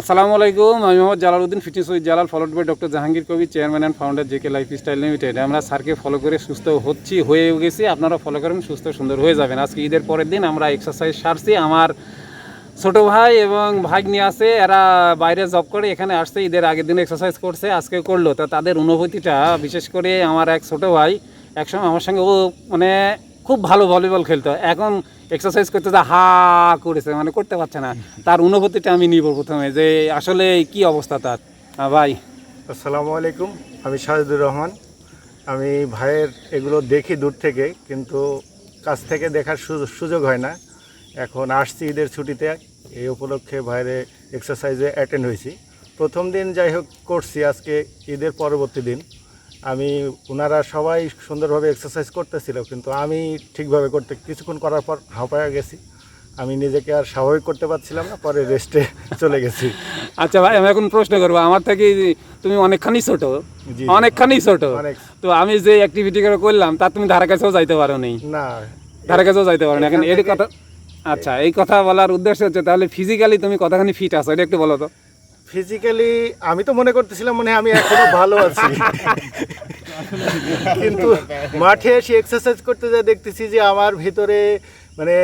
আসসালামু আলাইকুম, আমি Mohammad Jalaluddin fitness with Jalal followed by doctor Jahangir Kabir chairman and founder JK lifestyle limited আমরা স্যারকে follow করে সুস্থ হচ্ছি, হয়ে গেছি। আপনারা ফলো করেন, সুস্থ সুন্দর হয়ে যাবেন। আজকে ঈদের পরের দিন আমরা এক্সারসাইজ সারছি। আমার ছোট ভাই এবং ভাগ্নি আছে, এরা বাইরে জব করে, এখানে আসছে, ঈদের আগের দিন এক্সারসাইজ করছে, আজকে করল। তা তাদের অনুভূতিটা, বিশেষ করে আমার এক ছোট ভাই, একসময় আমার সঙ্গে ও মানে খুব ভালো ভলিবল খেলতো এখন এক্সারসাইজ করতে যা হা করেছে মানে করতে পারছে না। তার অনুভূতিটা আমি নিব প্রথমে, যে আসলে কি অবস্থা তার। ভাই। আসসালামু আলাইকুম, আমি শাহিদুর রহমান। আমি ভাইয়ের এগুলো দেখি দূর থেকে, কিন্তু কাছ থেকে দেখার সুযোগ হয় না। এখন আসছি ঈদের ছুটিতে, এই উপলক্ষে ভাইয়ের এক্সারসাইজে অ্যাটেন্ড হয়েছি। প্রথম দিন যাই হোক করছি, আজকে ঈদের পরবর্তী দিন। আমি ওনারা সবাই সুন্দরভাবে এক্সারসাইজ করতেছিল কিন্তু আমি ঠিকভাবে করতে কিছুক্ষণ করার পর হাঁপায়া গেছি। আমি নিজেকে আর স্বাভাবিক করতে পারছিলাম না পরে রেস্টে চলে গেছি। আচ্ছা ভাই আমি এখন প্রশ্ন করব আমার থেকে তুমি অনেকখানি ছোট অনেকখানি ছোট। তো আমি যে অ্যাক্টিভিটি করে করলাম তা তুমি ধারা কাছেও যাইতে পারো নি? না। ধারে কাছেও যাইতে পারো না। এখন এখান এর কথা আচ্ছা এই কথা বলার উদ্দেশ্য হচ্ছে তাহলে ফিজিক্যালি তুমি কতখানি ফিট আছো এটা একটু বলো তো। ফিজিক্যালি আমি তো মনে করতেছিলাম মনে হয় আমি এখনও ভালো আছি। কিন্তু মাঠে এসে এক্সারসাইজ করতে যা দেখতেছি যে আমার ভিতরে মানে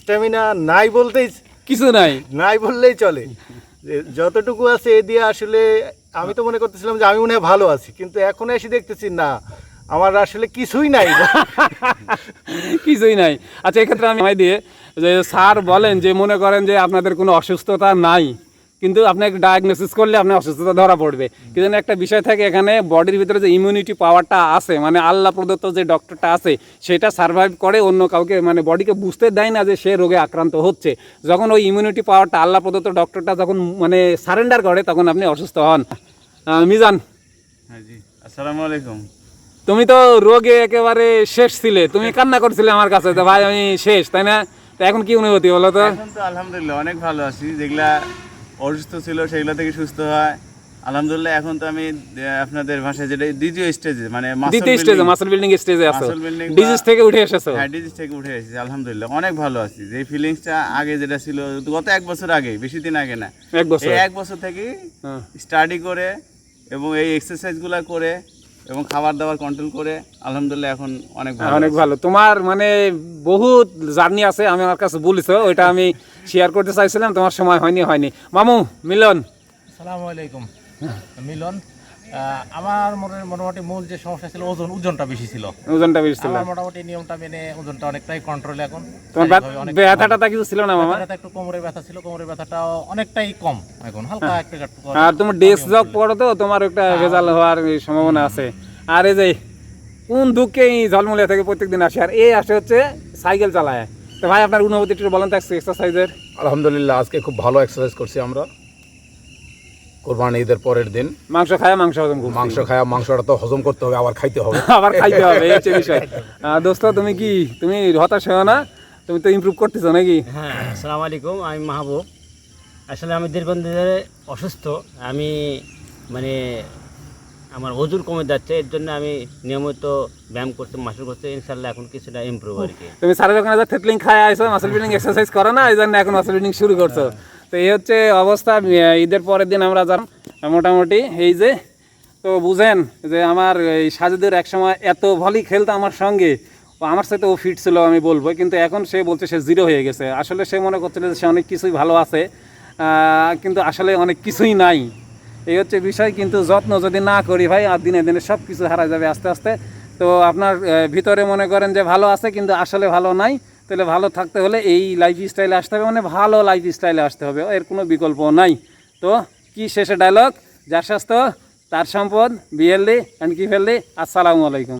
স্ট্যামিনা নাই বলতেই কিছু নাই। নাই বললেই চলে। যে যতটুকু আছে এ দিয়ে আসলে আমি তো মনে করতেছিলাম যে আমি মনে হয় ভালো আছি। কিন্তু এখন এসে দেখতেছি না আমার আসলে কিছুই নাই। কিছুই নাই। আচ্ছা এক্ষেত্রে আমি দিয়ে যে স্যার বলেন যে মনে করেন যে আপনাদের কোনো অসুস্থতা নাই। কিন্তু আপনাকে ডায়াগনোসিস করলে আপনার অসুস্থতা ধরা পড়বে। কিন্তু একটা বিষয় থাকে এখানে বডির ভিতরে যে ইমিউনিটি পাওয়ারটা আছে মানে আল্লাহ প্রদত্ত যে ডক্টরটা আছে সেটা সার্ভাইভ করে অন্য কাউকে মানে বডিকে বুঝতে দেয় না যে সে রোগে আক্রান্ত হচ্ছে। যখন ওই ইমিউনিটি পাওয়ারটা আল্লাহ প্রদত্ত ডক্টরটা যখন মানে সারেন্ডার করে তখন আপনি অসুস্থ হন। মিজান। হ্যাঁ আসসালামু আলাইকুম। তুমি তো রোগে একেবারে শেষ ছিলে। তুমি কান্না করছিলে আমার কাছে তো ভাই আমি শেষ তাই না? তো এখন কি অনুভূতি বলো তো? এখন তো আলহামদুলিল্লাহ অনেক ভালো আছি। যেগুলা অসুস্থ ছিল সেগুলো থেকে সুস্থ হয়। আলহামদুলিল্লাহ এখন তো আমি আপনাদের ভাষায় যেটা দ্বিতীয় স্টেজে মানে দ্বিতীয় স্টেজে মাসল বিল্ডিং স্টেজে আছো। ডিজিজ থেকে উঠে এসেছ। হ্যাঁ ডিজিজ থেকে উঠে এসেছি আলহামদুলিল্লাহ অনেক ভালো আছি। যে ফিলিংসটা আগে যেটা ছিল গত এক বছর আগে বেশি দিন আগে না। এক বছর। এক বছর থেকে হ্যাঁ। স্টাডি করে এবং এই এক্সারসাইজগুলো করে এবং খাবার দাবার কন্ট্রোল করে আলহামদুলিল্লাহ এখন অনেক ভালো অনেক ভালো। তোমার মানে বহুত জার্নি আছে আমি আমার কাছে বলেছ ওইটা আমি শেয়ার করতে চাইছিলাম তোমার সময় হয়নি হয়নি। মামু মিলন। আসসালামু আলাইকুম। মিলন? আমার মনে- মোটামুটি মূল যে সমস্যা ছিল ওজন ওজনটা বেশি ছিল। ওজনটা বেশি ছিল। আমার মোটামুটি নিয়মটা মেনে ওজনটা অনেকটাই কন্ট্রোলে এখন। তোমার শারীরিকভাবে অনেক ব্যথা টাথা কিছু ছিল না মামা? ব্যথা একটু কোমরের ব্যথা ছিল কোমরের ব্যথাটা অনেকটাই কম এখন হালকা একটু একটু আর তোমার ডেস্ক জব পড়ো তো তোমার একটা ভেজাল হওয়ার সম্ভাবনা আছে। আর এই যে কোন দুঃখে এই ঝলমুলিয়া থেকে প্রত্যেকদিন আসে আর এই আসে হচ্ছে সাইকেল চালায়। তো ভাই আপনার অনুভূতি একটু বলেন তো এক্সারসাইজের আলহামদুলিল্লাহ আজকে খুব ভালো এক্সারসাইজ করছি আমরা। কোরবানি ঈদের পরের দিন। মাংস খায় মাংস হজম। মাংস খায়া মাংসটা তো হজম করতে হবে আবার খাইতে হবে। আবার খাইতে হবে এই হচ্ছে বিষয়। দোস্ত তুমি কি তুমি হতাশ হও না? তুমি তো ইমপ্রুভ করতেছো নাকি? হ্যাঁ আসসালামু আলাইকুম আমি মাহবুব। আসলে আমি দীর্ঘদিন ধরে অসুস্থ। আমি মানে আমার ওজন কমে যাচ্ছে এর জন্য আমি নিয়মিত ব্যায়াম করতে মাসুল করতে ইনশাল্লাহ এখন কিছুটা ইমপ্রুভ আর কি। তুমি সারা যখন যা থেতলিং খায় আইসো মাসেল বিল্ডিং এক্সারসাইজ করো না এই জন্য এখন মাসেল বিল্ডিং শুরু করছ। তো এই হচ্ছে অবস্থা ঈদের পরের দিন আমরা যান মোটামুটি এই যে, তো বুঝেন যে আমার এই সাজেদের একসময় এত ভলি খেলতো আমার সঙ্গে। আমার সাথে ও ফিট ছিল, আমি বলব। কিন্তু এখন সে বলছে সে জিরো হয়ে গেছে। আসলে সে মনে করছিল যে সে অনেক কিছুই ভালো আছে কিন্তু আসলে অনেক কিছুই নাই। এই হচ্ছে বিষয়, কিন্তু যত্ন যদি না করি ভাই, আর দিনে দিনে সব কিছু হারা যাবে আস্তে আস্তে। তো আপনার ভিতরে মনে করেন যে ভালো আছে, কিন্তু আসলে ভালো নাই। তাহলে ভালো থাকতে হলে এই লাইফ স্টাইলে আসতে হবে মানে ভালো লাইফ স্টাইলে আসতে হবে, এর কোনো বিকল্প নাই। তো কি শেষে ডায়লগ যার স্বাস্থ্য, তার সম্পদ, বিএলডি অ্যান্ড কি ফেললি আসসালামু আলাইকুম।